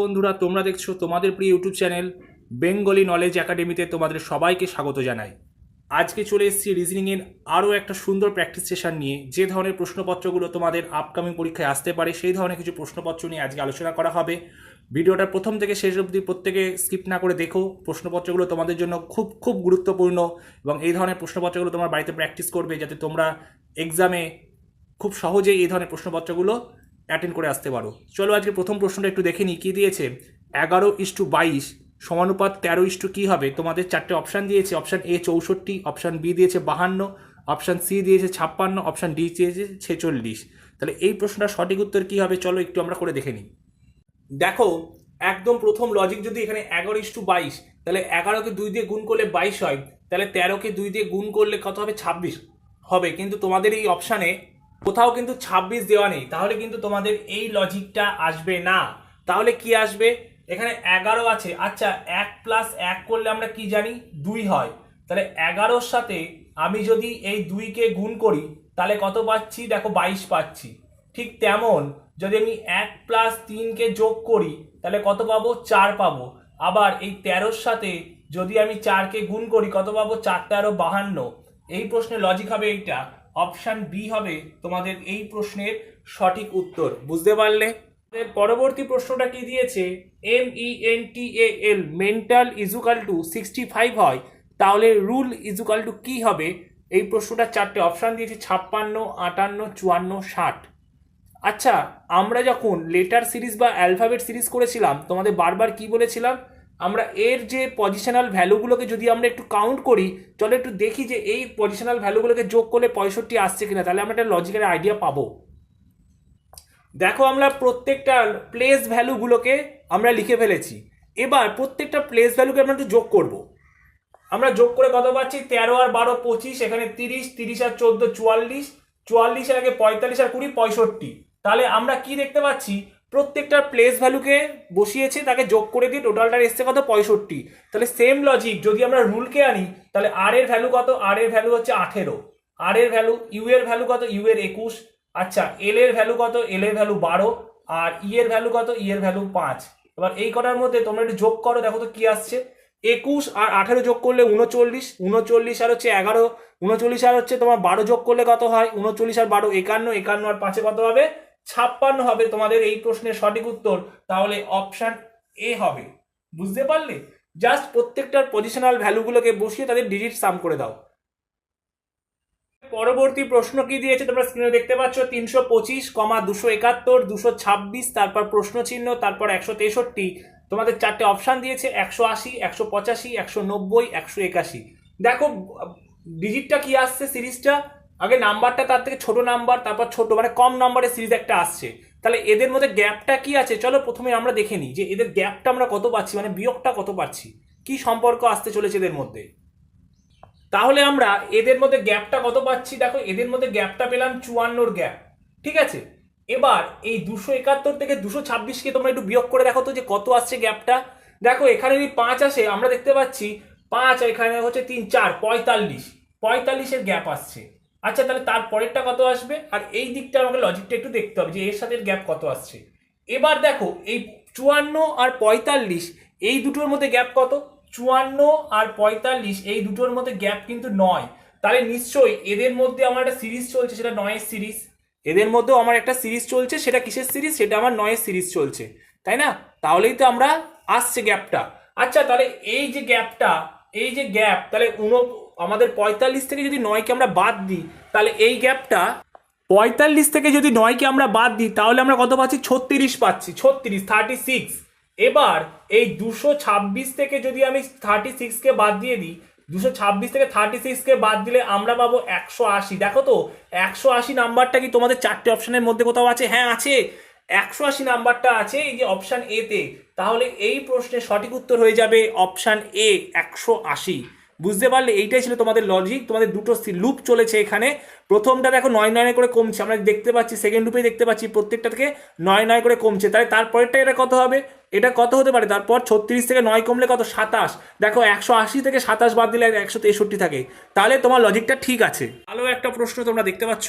বন্ধুরা, তোমরা দেখছ তোমাদের প্রিয় ইউটিউব চ্যানেল বেঙ্গলি নলেজ একাডেমিতে তোমাদের সবাইকে স্বাগত জানাই। আজকে চলে এসেছি রিজনিংয়ের আরও একটা সুন্দর প্র্যাকটিস সেশন নিয়ে। যে ধরনের প্রশ্নপত্রগুলো তোমাদের আপকামিং পরীক্ষায় আসতে পারে, সেই ধরনের কিছু প্রশ্নপত্র নিয়ে আজকে আলোচনা করা হবে। ভিডিওটা প্রথম থেকে শেষ অবধি প্রত্যেকে স্কিপ না করে দেখো। প্রশ্নপত্রগুলো তোমাদের জন্য খুব খুব গুরুত্বপূর্ণ এবং এই ধরনের প্রশ্নপত্রগুলো তোমার বাড়িতে প্র্যাকটিস করবে যাতে তোমরা এক্সামে খুব সহজেই এই ধরনের প্রশ্নপত্রগুলো অ্যাটেন্ড করে আসতে পারো। চলো আজকে প্রথম প্রশ্নটা একটু দেখে নিই, কী দিয়েছে? এগারো ইস্টু বাইশ, সমানুপাত তেরো ইস্টু কী হবে? তোমাদের চারটে অপশান দিয়েছে, অপশান এ চৌষট্টি, অপশান বি দিয়েছে বাহান্ন, অপশান সি দিয়েছে ছাপ্পান্ন, অপশান ডি দিয়েছে ছেচল্লিশ। তাহলে এই প্রশ্নটার সঠিক উত্তর কী হবে? চলো একটু আমরা করে দেখে নিই। দেখো, একদম প্রথম লজিক যদি এখানে এগারো ইস্টু বাইশ, তাহলে এগারোকে দুই দিয়ে গুণ করলে বাইশ হয়, তাহলে তেরোকে দুই দিয়ে গুণ করলে কত হবে? ছাব্বিশ হবে। কিন্তু তোমাদের এই অপশানে কোথাও কিন্তু ছাব্বিশ দেওয়া নেই, তাহলে কিন্তু তোমাদের এই লজিকটা আসবে না। তাহলে কি আসবে? এখানে এগারো আছে। আচ্ছা এক প্লাস এক করলে আমরা কি জানি? দুই হয়। তাহলে এগারোর সাথে আমি যদি এই দুইকে গুণ করি, তাহলে কত পাচ্ছি? দেখো, বাইশ পাচ্ছি। ঠিক তেমন যদি আমি এক প্লাস তিনকে যোগ করি, তাহলে কত পাবো? চার পাবো। আবার এই তেরোর সাথে যদি আমি চারকে গুণ করি, কত পাবো? চার তেরো বাহান্ন। এই প্রশ্নের লজিক হবে এইটা। অপশান বি হবে তোমাদের এই প্রশ্নের সঠিক উত্তর। বুঝতে পারলে? পরবর্তী প্রশ্নটা কি দিয়েছে? M E N T L mental equal to sixty five হয়, তাহলে রুল ইজুকাল টু কি হবে? এই প্রশ্নটা চারটে অপশান দিয়েছে, ছাপ্পান্ন, আটান্ন, চুয়ান্ন, ষাট। আচ্ছা আমরা যখন লেটার সিরিজ বা অ্যালফাবেট সিরিজ করেছিলাম, তোমাদের বারবার কি বলেছিলাম? আমরা এর যে পজিশনাল ভ্যালুগুলোকে যদি আমরা একটু কাউন্ট করি, চলো একটু দেখি যে এই পজিশনাল ভ্যালুগুলোকে যোগ করলে পঁয়ষট্টি আসছে কিনা, তাহলে আমরা একটা লজিক্যাল আইডিয়া পাবো। দেখো আমরা প্রত্যেকটা প্লেস ভ্যালুগুলোকে আমরা লিখে ফেলেছি। এবার প্রত্যেকটা প্লেস ভ্যালুকে আমরা একটু যোগ করব। আমরা যোগ করে কত পাচ্ছি? তেরো আর বারো পঁচিশ, এখানে তিরিশ তিরিশ আর চোদ্দ, চুয়াল্লিশ, চুয়াল্লিশের আগে পঁয়তাল্লিশ আর কুড়ি, পঁয়ষট্টি। তাহলে আমরা কি দেখতে পাচ্ছি? প্রত্যেকটা প্লেস ভ্যালুকে বসিয়েছে, তাকে যোগ করে দিয়ে টোটালটার এসছে কত? পঁয়ষট্টি। তাহলে সেম লজিক যদি আমরা রুলকে আনি, তাহলে আর এর ভ্যালু কত? আর এর ভ্যালু হচ্ছে আঠেরো। আর এর ভ্যালু ইউ এর ভ্যালু কত? ইউ এর একুশ। আচ্ছা এল এর ভ্যালু কত? এল এর ভ্যালু বারো। আর ই এর ভ্যালু কত? ই এর ভ্যালু পাঁচ। এবার এই কটার মধ্যে তোমরা একটু যোগ করো, দেখো তো কি আসছে। একুশ আর আঠেরো যোগ করলে উনচল্লিশ। উনচল্লিশ আর হচ্ছে এগারো। উনচল্লিশ আর হচ্ছে তোমার বারো যোগ করলে কত হয়? উনচল্লিশ আর বারো একান্ন। একান্ন আর পাঁচে কত হবে? ছাপ্পান্ন হবে তোমাদের এই প্রশ্নের সঠিক উত্তর, তাহলে অপশান এ হবে। বুঝতে পারলে? জাস্ট প্রত্যেকটার পজিশনাল ভ্যালুগুলোকে বসিয়ে তাদের ডিজিট সাম করে দাও। পরবর্তী প্রশ্ন কি দিয়েছে তোমরা স্ক্রিনে দেখতে পাচ্ছ? তিনশো পঁচিশ, কমা দুশো একাত্তর, দুশো ছাব্বিশ, তারপর প্রশ্ন চিহ্ন, তারপর একশো তেষট্টি। তোমাদের চারটে অপশান দিয়েছে, একশো আশি, একশো পঁচাশি, একশো নব্বই, একশো একাশি। দেখো ডিজিটটা কি আসছে সিরিজটা আগে নাম্বারটা তার থেকে ছোট নাম্বার, তারপর ছোট মানে কম নাম্বারের সিরিজ একটা আসছে। তাহলে এদের মধ্যে গ্যাপটা কি আছে? চলো প্রথমে আমরা দেখে নিই যে এদের গ্যাপটা আমরা কত পাচ্ছি মানে বিয়োগটা কত পাচ্ছি? কি সম্পর্ক আসতে চলেছে এদের মধ্যে? তাহলে আমরা এদের মধ্যে গ্যাপটা কত পাচ্ছি? দেখো, এদের মধ্যে গ্যাপটা পেলাম চুয়ান্নর গ্যাপ ঠিক আছে? এবার এই দুশো একাত্তর থেকে দুশো ছাব্বিশকে তোমরা একটু বিয়োগ করে দেখো তো যে কত আসছে গ্যাপটা দেখো, এখানে যদি পাঁচ আসে, আমরা দেখতে পাচ্ছি পাঁচ এখানে হচ্ছে তিন, চার, পঁয়তাল্লিশ। পঁয়তাল্লিশের গ্যাপ আসছে। আচ্ছা তাহলে তার পরেরটা কত আসবে? আর এই দিকটা আমাকে লজিকটা একটু দেখতে হবে যে এর সাথে গ্যাপ কত আসছে। এবার দেখো, এই চুয়ান্ন আর পঁয়তাল্লিশ, এই দুটোর মধ্যে গ্যাপ কত? চুয়ান্ন আর পঁয়তাল্লিশ, এই দুটোর মধ্যে গ্যাপ কিন্তু নয়। তাহলে নিশ্চয়ই এদের মধ্যে আমার একটা সিরিজ চলছে, সেটা নয়ের সিরিজ এদের মধ্যেও আমার একটা সিরিজ চলছে, সেটা কিসের সিরিজ সেটা আমার নয়ের সিরিজ চলছে। তাই না? তাহলেই তো আমরা আসছে গ্যাপটা আচ্ছা তাহলে এই যে গ্যাপটা এই যে গ্যাপ তাহলে উন আমাদের পঁয়তাল্লিশ থেকে যদি নয়কে আমরা বাদ দিই, তাহলে এই গ্যাপটা পঁয়তাল্লিশ থেকে যদি নয়কে আমরা বাদ দিই, তাহলে আমরা কত পাচ্ছি? ছত্রিশ পাচ্ছি, ছত্রিশ থার্টি সিক্স এবার এই দুশো ছাব্বিশ থেকে যদি আমি থার্টি সিক্সকে বাদ দিয়ে দিই, দুশো ছাব্বিশ থেকে থার্টি সিক্সকে বাদ দিলে আমরা পাবো একশো আশি। দেখো তো, একশো আশি নাম্বারটা কি তোমাদের চারটে অপশানের মধ্যে কোথাও আছে? হ্যাঁ আছে। একশো আশি নাম্বারটা আছে এই যে অপশান এতে তাহলে এই প্রশ্নের সঠিক উত্তর হয়ে যাবে অপশান এ, একশো আশি। বুঝতে পারলে এইটাই ছিল তোমাদের লজিক তোমাদের দুটো লুপ চলেছে এখানে। প্রথমটা দেখো নয় নয় করে কমছে, আমরা দেখতে পাচ্ছি সেকেন্ড লুপে দেখতে পাচ্ছি প্রত্যেকটা থেকে নয় নয় করে কমছে। তাহলে তারপরেরটা এটা কত হবে? এটা কত হতে পারে? তারপর ছত্রিশ থেকে নয় কমলে কত? সাতাশ। দেখো একশো আশি থেকে সাতাশ বাদ দিলে একশো তেষট্টি থাকে। তাহলে তোমার লজিকটা ঠিক আছে। ভালো একটা প্রশ্ন তোমরা দেখতে পাচ্ছ।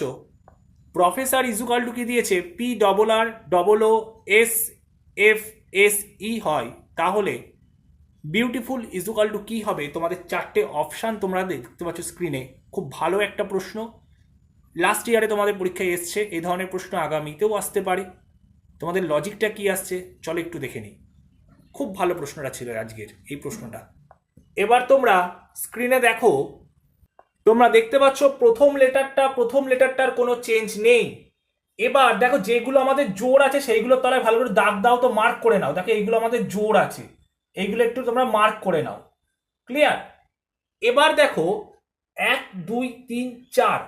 প্রফেসর ইজুকাল টু কি দিয়েছে? P double R double O S F S E হয়। তাহলে বিউটিফুল ইজুকাল টু কী হবে? তোমাদের চারটে অপশান তোমরা দেখতে পাচ্ছ স্ক্রিনে খুব ভালো একটা প্রশ্ন। লাস্ট ইয়ারে তোমাদের পরীক্ষায় এসছে, এই ধরনের প্রশ্ন আগামীতেও আসতে পারে। তোমাদের লজিকটা কি আসছে? চলো একটু দেখে নিই। খুব ভালো প্রশ্নটা ছিল আজকের এই প্রশ্নটা। এবার তোমরা স্ক্রিনে দেখো, তোমরা দেখতে পাচ্ছ প্রথম লেটারটা, প্রথম লেটারটার কোনো চেঞ্জ নেই। এবার দেখো যেগুলো আমাদের জোর আছে, সেইগুলোর তলায় ভালো করে দাগ দাও তো মার্ক করে নাও। দেখো এইগুলো আমাদের জোর আছে। এইগুলো একটু তোমরা মার্ক করে নাও। ক্লিয়ার এবার দেখো, এক, দুই, তিন, চার।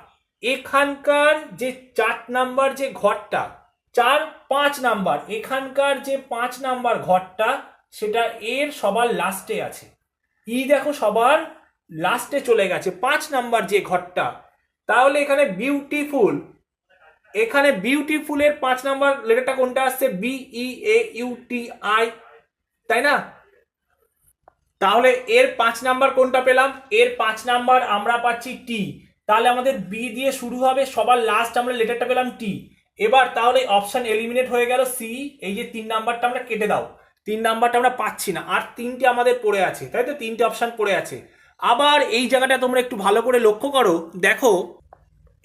এখানকার যে চার নাম্বার যে ঘরটা, চার, পাঁচ নাম্বার এখানকার যে পাঁচ নাম্বার ঘরটা, সেটা এর সবার লাস্টে আছে। ই দেখো সবার লাস্টে চলে গেছে, পাঁচ নাম্বার যে ঘরটা। তাহলে এখানে বিউটিফুল এখানে বিউটিফুলের পাঁচ নাম্বার লেটারটা কোনটা আসছে? B E A U T I তাই না? তাহলে এর পাঁচ নাম্বার কোনটা পেলাম? এর পাঁচ নাম্বার আমরা পাচ্ছি টি তাহলে আমাদের বি দিয়ে শুরু হবে, সবার লাস্ট আমরা লেটারটা পেলাম টি এবার তাহলে অপশান এলিমিনেট হয়ে গেল সি এই যে তিন নাম্বারটা আমরা কেটে দাও। তিন নাম্বারটা আমরা পাচ্ছি না, আর তিনটে আমাদের পড়ে আছে, তাই তো? তিনটে অপশান পড়ে আছে। আবার এই জায়গাটা তোমরা একটু ভালো করে লক্ষ্য করো, দেখো,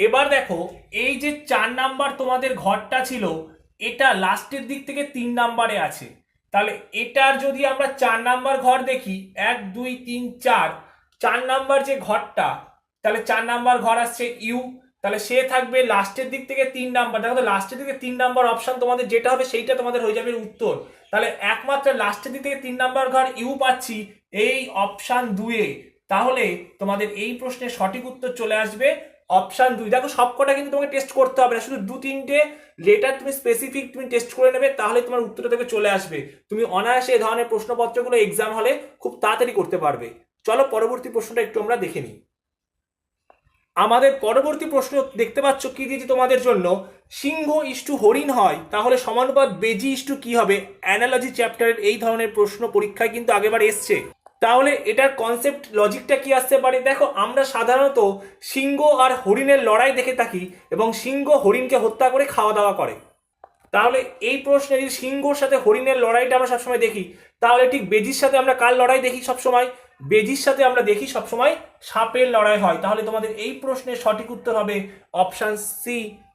এবার দেখো, এই যে চার নাম্বার তোমাদের ঘরটা ছিল, এটা লাস্টের দিক থেকে তিন নাম্বারে আছে। তাহলে এটার যদি আমরা চার নাম্বার ঘর দেখি, এক, দুই, তিন, চার চার নাম্বার যে ঘরটা, তাহলে চার নাম্বার ঘর আসছে ইউ, তাহলে সে থাকবে লাস্টের দিক থেকে তিন নাম্বার। দেখো তো, লাস্টের দিকে তিন নাম্বার অপশান তোমাদের যেটা হবে সেইটা তোমাদের হয়ে যাবে উত্তর। তাহলে একমাত্র লাস্টের দিক থেকে তিন নাম্বার ঘর ইউ পাচ্ছি এই অপশান দুয়ে। তাহলে তোমাদের এই প্রশ্নের সঠিক উত্তর চলে আসবে। অপশান দুই। দেখো সবকটা কিন্তু তোমাকে টেস্ট করতে হবে না, শুধু দু তিনটে লেটার তুমি স্পেসিফিক তুমি টেস্ট করে নেবে, তাহলে তোমার উত্তরটা থেকে চলে আসবে। তুমি অনায়াসে এই ধরনের প্রশ্নপত্রগুলো এক্সাম হলে খুব তাড়াতাড়ি করতে পারবে। চলো পরবর্তী প্রশ্নটা একটু আমরা দেখে নিই। আমাদের পরবর্তী প্রশ্ন দেখতে পাচ্ছ কি দিয়েছি তোমাদের জন্য? সিংহ ইস্টু হরিণ হয়, তাহলে সমানুপাত বেজি ইস্টু কি হবে? অ্যানালজি চ্যাপ্টারের এই ধরনের প্রশ্ন পরীক্ষায় কিন্তু আগেবার এসছে। তাহলে এটার কনসেপ্ট লজিকটা কি আসতে পারে? দেখো, আমরা সাধারণত সিংহ আর হরিণের লড়াই দেখে থাকি এবং সিংহ হরিণকে হত্যা করে খাওয়া দাওয়া করে। তাহলে এই প্রশ্নে যদি সিংহর সাথে হরিণের লড়াইটা আমরা সবসময় দেখি, তাহলে ঠিক বেজির সাথে আমরা কার লড়াই দেখি সবসময়? বেজির সাথে আমরা দেখি সবসময় সাপের লড়াই হয়। তাহলে তোমাদের এই প্রশ্নের সঠিক উত্তর হবে অপশান সি।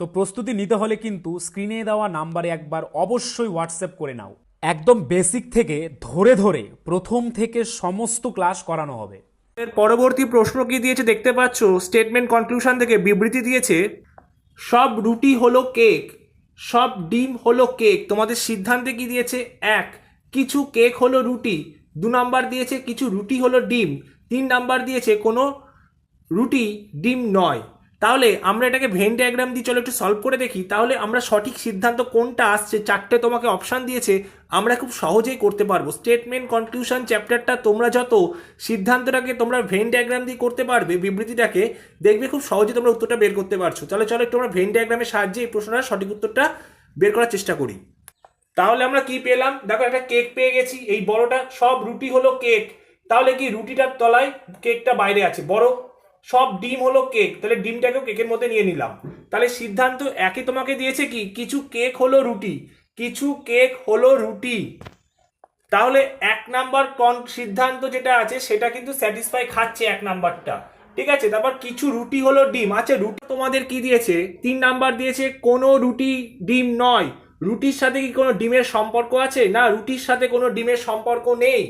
তো প্রস্তুতি নিতে হলে কিন্তু স্ক্রিনে দেওয়া নাম্বারে একবার অবশ্যই হোয়াটসঅ্যাপ করে নাও। একদম বেসিক থেকে ধরে ধরে প্রথম থেকে সমস্ত ক্লাস করানো হবে। এর পরবর্তী প্রশ্ন কি দিয়েছে দেখতে পাচ্ছ? স্টেটমেন্ট কনক্লুশন থেকে বিবৃতি দিয়েছে, সব রুটি হলো কেক, সব ডিম হলো কেক। তোমাদের সিদ্ধান্তে কি দিয়েছে? এক, কিছু কেক হলো রুটি, দু নাম্বার দিয়েছে কিছু রুটি হলো ডিম, তিন নাম্বার দিয়েছে কোনো রুটি ডিম নয়। তাহলে আমরা এটাকে ভেন ডায়াগ্রাম দিয়ে চলো একটু সলভ করে দেখি। তাহলে আমরা সঠিক সিদ্ধান্ত কোনটা আসছে, চারটে তোমাকে অপশান দিয়েছে, আমরা খুব সহজেই করতে পারব। স্টেটমেন্ট কনক্লুশন চ্যাপ্টারটা তোমরা যত সিদ্ধান্তটাকে তোমরা ভেন ডায়াগ্রাম দিয়ে করতে পারবে, বিবৃতিটাকে, দেখবে খুব সহজে তোমরা উত্তরটা বের করতে পারছ। তাহলে চলো একটু আমরা ভেন ডায়াগ্রামের সাহায্যে এই প্রশ্নটার সঠিক উত্তরটা বের করার চেষ্টা করি। তাহলে আমরা কি পেলাম? দেখো, একটা কেক পেয়ে গেছি। এই বড়টা সব রুটি হলো কেক তাহলে কি রুটিটার তলায় কেকটা বাইরে আছে? বড় সব ডিম হলো কেক, তাহলে ডিমটাকেও কেকের মধ্যে নিয়ে নিলাম। তাহলে সিদ্ধান্ত একই তোমাকে দিয়েছে কি? কিছু কেক হলো রুটি, কিছু কেক হলো রুটি। তাহলে এক নাম্বার কন সিদ্ধান্ত যেটা আছে, সেটা কিন্তু স্যাটিসফাই খাচ্ছে এক নাম্বারটা। ঠিক আছে? তারপর কিছু রুটি হলো ডিম। আচ্ছা রুটি তোমাদের কি দিয়েছে? তিন নাম্বার দিয়েছে, কোনো রুটি ডিম নয়। রুটির সাথে কি কোনো ডিমের সম্পর্ক আছে? না, রুটির সাথে কোনো ডিমের সম্পর্ক নেই।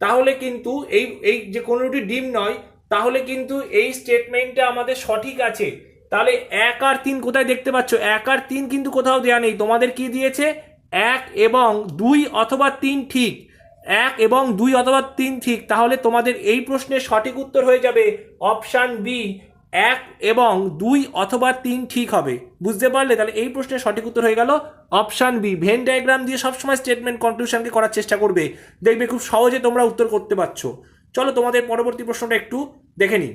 তাহলে কিন্তু এই এই যে কোনো রুটি ডিম নয় তাহলে কিন্তু এই স্টেটমেন্টটা আমাদের সঠিক আছে। তাহলে এক আর তিন কোথায় দেখতে পাচ্ছ? এক আর তিন কিন্তু কোথাও দেওয়া নেই। তোমাদের কি দিয়েছে? এক এবং দুই অথবা তিন ঠিক। এক এবং দুই অথবা তিন ঠিক। তাহলে তোমাদের এই প্রশ্নের সঠিক উত্তর হয়ে যাবে অপশান বি, এক এবং দুই অথবা তিন ঠিক হবে। বুঝতে পারলে? তাহলে এই প্রশ্নের সঠিক উত্তর হয়ে গেল অপশান বি। ভেন ডায়াগ্রাম দিয়ে সবসময় স্টেটমেন্ট কনক্লুশনকে করার চেষ্টা করবে। দেখবে খুব সহজে তোমরা উত্তর করতে পারছ। চলো তোমাদের পরবর্তী প্রশ্নটা একটু দেখে নিই।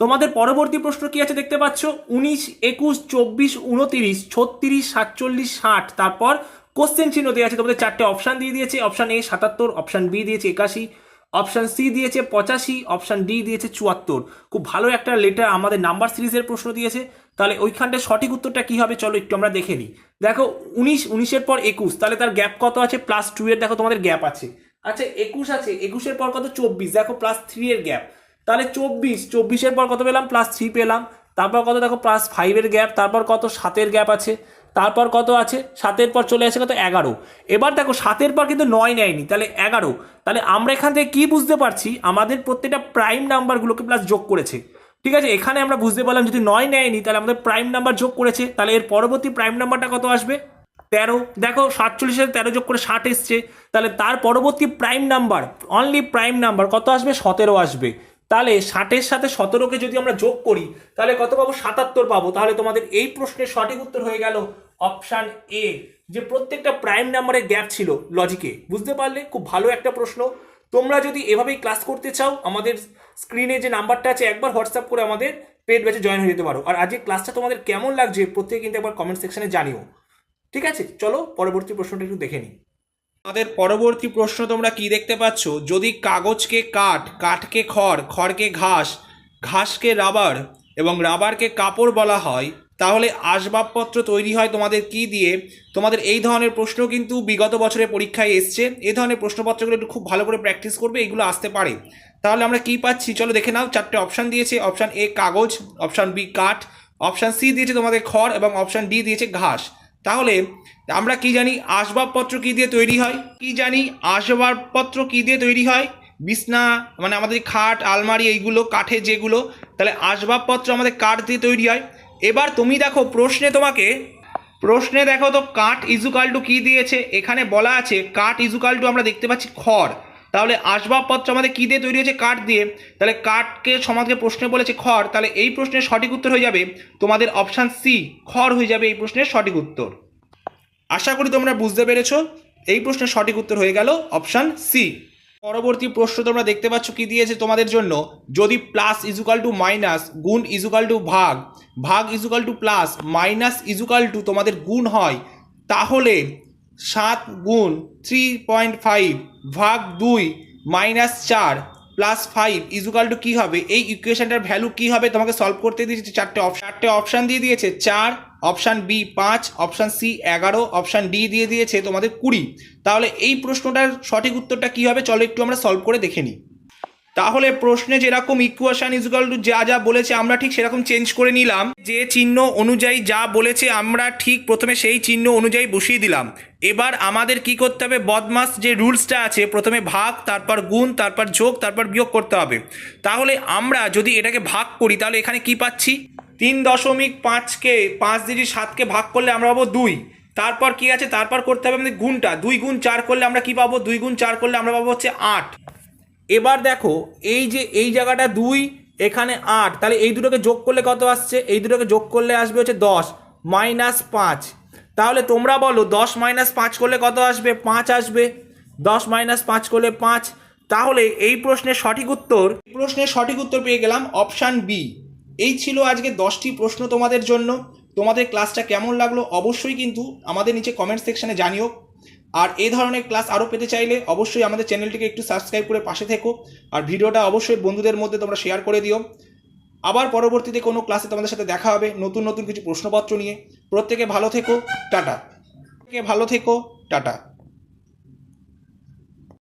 তোমাদের পরবর্তী প্রশ্ন কি আছে দেখতে পাচ্ছ? উনিশ, একুশ, চব্বিশ, উনতিরিশ, ছত্রিশ, সাতচল্লিশ, ষাট। তারপর কোশ্চেন চিহ্ন দেওয়া আছে, তোমাদের চারটে অপশান দিয়ে দিয়েছে। অপশান এ সাতাত্তর অপশান বি দিয়েছে একাশি অপশান সি দিয়েছে পঁচাশি অপশান ডি দিয়েছে চুয়াত্তর। খুব ভালো একটা লেটার আমাদের নাম্বার সিরিজের প্রশ্ন দিয়েছে। তাহলে ওইখানটায় সঠিক উত্তরটা কি হবে চলো একটু আমরা দেখে নিই। দেখো, উনিশ, উনিশের পর একুশ, তাহলে তার গ্যাপ কত আছে? প্লাস টু এর, দেখো তোমাদের গ্যাপ আছে। আচ্ছা একুশ আছে, একুশের পর কত? চব্বিশ। দেখো প্লাস থ্রি এর গ্যাপ তাহলে চব্বিশ, চব্বিশের পর কত পেলাম? প্লাস থ্রি পেলাম। তারপর কত? দেখো প্লাস ফাইভের গ্যাপ তারপর কত? সাতের গ্যাপ আছে। তারপর কত আছে? সাতের পর চলে আসে কত? এগারো। এবার দেখো, সাতের পর কিন্তু নয় নেয়নি, তাহলে এগারো। তাহলে আমরা এখান থেকে কী বুঝতে পারছি? আমাদের প্রত্যেকটা প্রাইম নাম্বারগুলোকে প্লাস যোগ করেছে। ঠিক আছে? এখানে আমরা বুঝতে পারলাম, যদি নয় নেয়নি, তাহলে আমাদের প্রাইম নাম্বার যোগ করেছে। তাহলে এর পরবর্তী প্রাইম নাম্বারটা কত আসবে? তেরো, দেখো সাতচল্লিশের তেরো যোগ করে ষাট এসছে। তাহলে তার পরবর্তী prime number only prime number কত আসবে? সতেরো আসবে। তাহলে ষাটের সাথে সতেরোকে যদি আমরা যোগ করি, তাহলে কত পাবো? সাতাত্তর পাবো। তাহলে তোমাদের এই প্রশ্নের সঠিক উত্তর হয়ে গেল অপশান এ যে প্রত্যেকটা প্রাইম নাম্বারের গ্যাপ ছিল লজিকে বুঝতে পারলে? খুব ভালো একটা প্রশ্ন। তোমরা যদি এভাবেই ক্লাস করতে চাও, আমাদের স্ক্রিনে যে নাম্বারটা আছে, একবার হোয়াটসঅ্যাপ করে আমাদের পেড ব্যাচে জয়েন হয়ে যেতে পারো। আর আজকে ক্লাসটা তোমাদের কেমন লাগছে প্রত্যেকে কিন্তু একবার কমেন্ট সেকশনে জানিও। ঠিক আছে? চলো পরবর্তী প্রশ্নটা একটু দেখে নিই। আমাদের পরবর্তী প্রশ্ন তোমরা কি দেখতে পাচ্ছ? যদি কাগজকে কাঠ, কাঠকে খড়, খড়কে ঘাস, ঘাসকে রাবার এবং রাবারকে কাপড় বলা হয়, তাহলে আসবাবপত্র তৈরি হয় তোমাদের কি দিয়ে? তোমাদের এই ধরনের প্রশ্ন কিন্তু বিগত বছরের পরীক্ষায় এসছে। এই ধরনের প্রশ্নপত্রগুলো একটু খুব ভালো করে প্র্যাকটিস করবে, এগুলো আসতে পারে। তাহলে আমরা কি পাচ্ছি? চলো দেখে নাও, চারটে অপশান দিয়েছে। অপশান এ কাগজ অপশান বি কাঠ অপশান সি দিয়েছে তোমাদের খড় এবং অপশান ডি দিয়েছে ঘাস। তাহলে আমরা কি জানি, আসবাবপত্র কি দিয়ে তৈরি হয়? কি জানি, আসবাবপত্র কি দিয়ে তৈরি হয়? বিছনা মানে আমাদের খাট, আলমারি, এইগুলো কাঠের যেগুলো, তাহলে আসবাবপত্র আমাদের কাঠ দিয়ে তৈরি হয়। এবার তুমি দেখো, প্রশ্নে তোমাকে, প্রশ্নে দেখো তো কাঠ ইজুকাল টু কী দিয়েছে? এখানে বলা আছে, কাঠ ইজুকাল টু আমরা দেখতে পাচ্ছি খড়। তাহলে আসবাবপত্র আমাদের কী দিয়ে তৈরি হয়েছে? কাঠ দিয়ে। তাহলে কাঠকে সমাজকে প্রশ্নে বলেছে খড়। তাহলে এই প্রশ্নের সঠিক উত্তর হয়ে যাবে তোমাদের অপশান সি খড় হয়ে যাবে এই প্রশ্নের সঠিক উত্তর। আশা করি তোমরা বুঝতে পেরেছ। এই প্রশ্নের সঠিক উত্তর হয়ে গেল অপশান সি পরবর্তী প্রশ্ন তোমরা দেখতে পাচ্ছ কি দিয়েছে তোমাদের জন্য। যদি প্লাস ইজুকাল টু মাইনাস গুণ ইজুকাল টু ভাগ। ভাগ equal to plus minus equal to তোমাদের গুণ হয়। তাহলে সাত গুণ থ্রি পয়েন্ট ফাইভ ভাগ দুই মাইনাস চার প্লাস ফাইভ ইজুকাল টু কী হবে? এই ইকুয়েশানটার ভ্যালু কী হবে? তোমাকে সলভ করতে দিয়েছে চারটে অপশান চারটে অপশান দিয়ে দিয়েছে চার অপশান বি পাঁচ অপশান সি এগারো অপশান ডি দিয়ে দিয়েছে তোমাদের কুড়ি। তাহলে এই প্রশ্নটার সঠিক উত্তরটা কী হবে? চলো একটু আমরা সলভ করে দেখে নিই। তাহলে প্রশ্নে যেরকম ইকুয়েশন ইজুকাল টু যা যা বলেছে আমরা ঠিক সেরকম চেঞ্জ করে নিলাম। যে চিহ্ন অনুযায়ী যা বলেছে আমরা ঠিক প্রথমে সেই চিহ্ন অনুযায়ী বসিয়ে দিলাম। এবার আমাদের কি করতে হবে? বদমাস যে রুলসটা আছে, প্রথমে ভাগ, তারপর গুণ, তারপর যোগ, তারপর বিয়োগ করতে হবে। তাহলে আমরা যদি এটাকে ভাগ করি, তাহলে এখানে কি পাচ্ছি? তিন দশমিক পাঁচকে পাঁচ ডিজি সাতকে ভাগ করলে আমরা পাবো দুই। তারপর কি আছে? তারপর করতে হবে আমাদের গুণটা। দুই গুণ চার করলে আমরা কি পাবো? দুই গুণ চার করলে আমরা পাবো হচ্ছে আট। এবার দেখো, এই যে, এই জায়গাটা দুই, এখানে আট, তাহলে এই দুটোকে যোগ করলে কত আসছে? এই দুটোকে যোগ করলে আসবে হচ্ছে দশ, মাইনাস পাঁচ। তাহলে তোমরা বলো, দশ মাইনাস পাঁচ করলে কত আসবে? পাঁচ আসবে। দশ মাইনাস পাঁচ করলে পাঁচ। তাহলে এই প্রশ্নের সঠিক উত্তর, এই প্রশ্নের সঠিক উত্তর পেয়ে গেলাম অপশান বি। এই ছিল আজকে দশটি প্রশ্ন তোমাদের জন্য। তোমাদের ক্লাসটা কেমন লাগল অবশ্যই কিন্তু আমাদের নিচে কমেন্ট সেকশানে জানিও। আর এই ধরনের ক্লাস আরও পেতে চাইলে অবশ্যই আমাদের চ্যানেলটিকে একটু সাবস্ক্রাইব করে পাশে থেকো। আর ভিডিওটা অবশ্যই বন্ধুদের মধ্যে তোমরা শেয়ার করে দিও। আবার পরবর্তীতে কোনো ক্লাসে তোমাদের সাথে দেখা হবে নতুন নতুন কিছু প্রশ্নপত্র নিয়ে। প্রত্যেকে ভালো থেকো, টাটা। প্রত্যেকে ভালো থেকো, টাটা।